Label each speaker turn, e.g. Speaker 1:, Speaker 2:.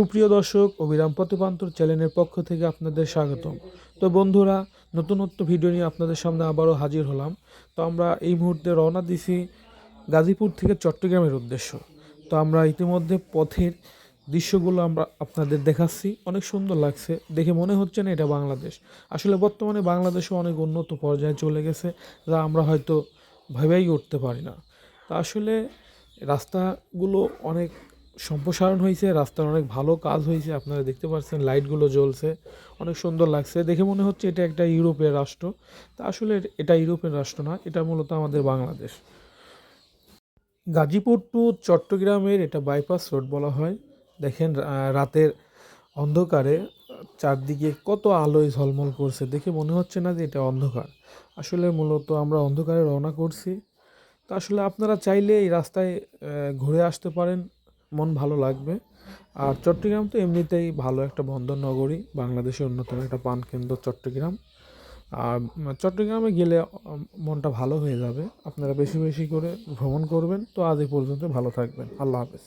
Speaker 1: সুপ্রিয় দর্শক, অবিরাম প্রতিপান্তর চ্যানেলের পক্ষ থেকে আপনাদের স্বাগতম। তো বন্ধুরা, নতুনত্ব ভিডিও নিয়ে আপনাদের সামনে আবারও হাজির হলাম। তো আমরা এই মুহূর্তে রওনা দিছি গাজীপুর থেকে চট্টগ্রামের উদ্দেশ্য। তো আমরা ইতিমধ্যে পথের দৃশ্যগুলো আমরা আপনাদের দেখাচ্ছি। অনেক সুন্দর লাগছে। দেখে মনে হচ্ছে না এটা বাংলাদেশ। আসলে বর্তমানে বাংলাদেশও অনেক উন্নত পর্যায়ে চলে গেছে, যা আমরা হয়তো ভেবেই উঠতে পারি না। তা আসলে রাস্তাগুলো অনেক সম্প্রসারণ হয়েছে, রাস্তার অনেক ভালো কাজ হয়েছে, আপনারা দেখতে পাচ্ছেন, লাইটগুলো জ্বলছে, অনেক সুন্দর লাগছে। দেখে মনে হচ্ছে এটা একটা ইউরোপের রাষ্ট্র। তা আসলে এটা ইউরোপের রাষ্ট্র না, এটা মূলত আমাদের বাংলাদেশ। গাজীপুর টু চট্টগ্রামের এটা বাইপাস রোড বলা হয়। দেখেন রাতের অন্ধকারে চারদিকে কত আলোয় ঝলমল করছে, দেখে মনে হচ্ছে না যে এটা অন্ধকার। আসলে মূলত আমরা অন্ধকারে রওনা করছি। তা আসলে আপনারা চাইলে এই রাস্তায় ঘুরে আসতে পারেন। মন ভালো লাগবে। আর চট্টগ্রাম তো এমনিতেই ভালো একটা বন্দর নগরী বাংলাদেশের অন্যতম একটা পান কেন্দ্র চট্টগ্রাম। আর চট্টগ্রামে গেলে মনটা ভালো হয়ে যাবে। আপনারা বেশি বেশি করে ভ্রমণ করবেন। তো আজ এই পর্যন্ত ভালো থাকবেন। আল্লাহ হাফেজ।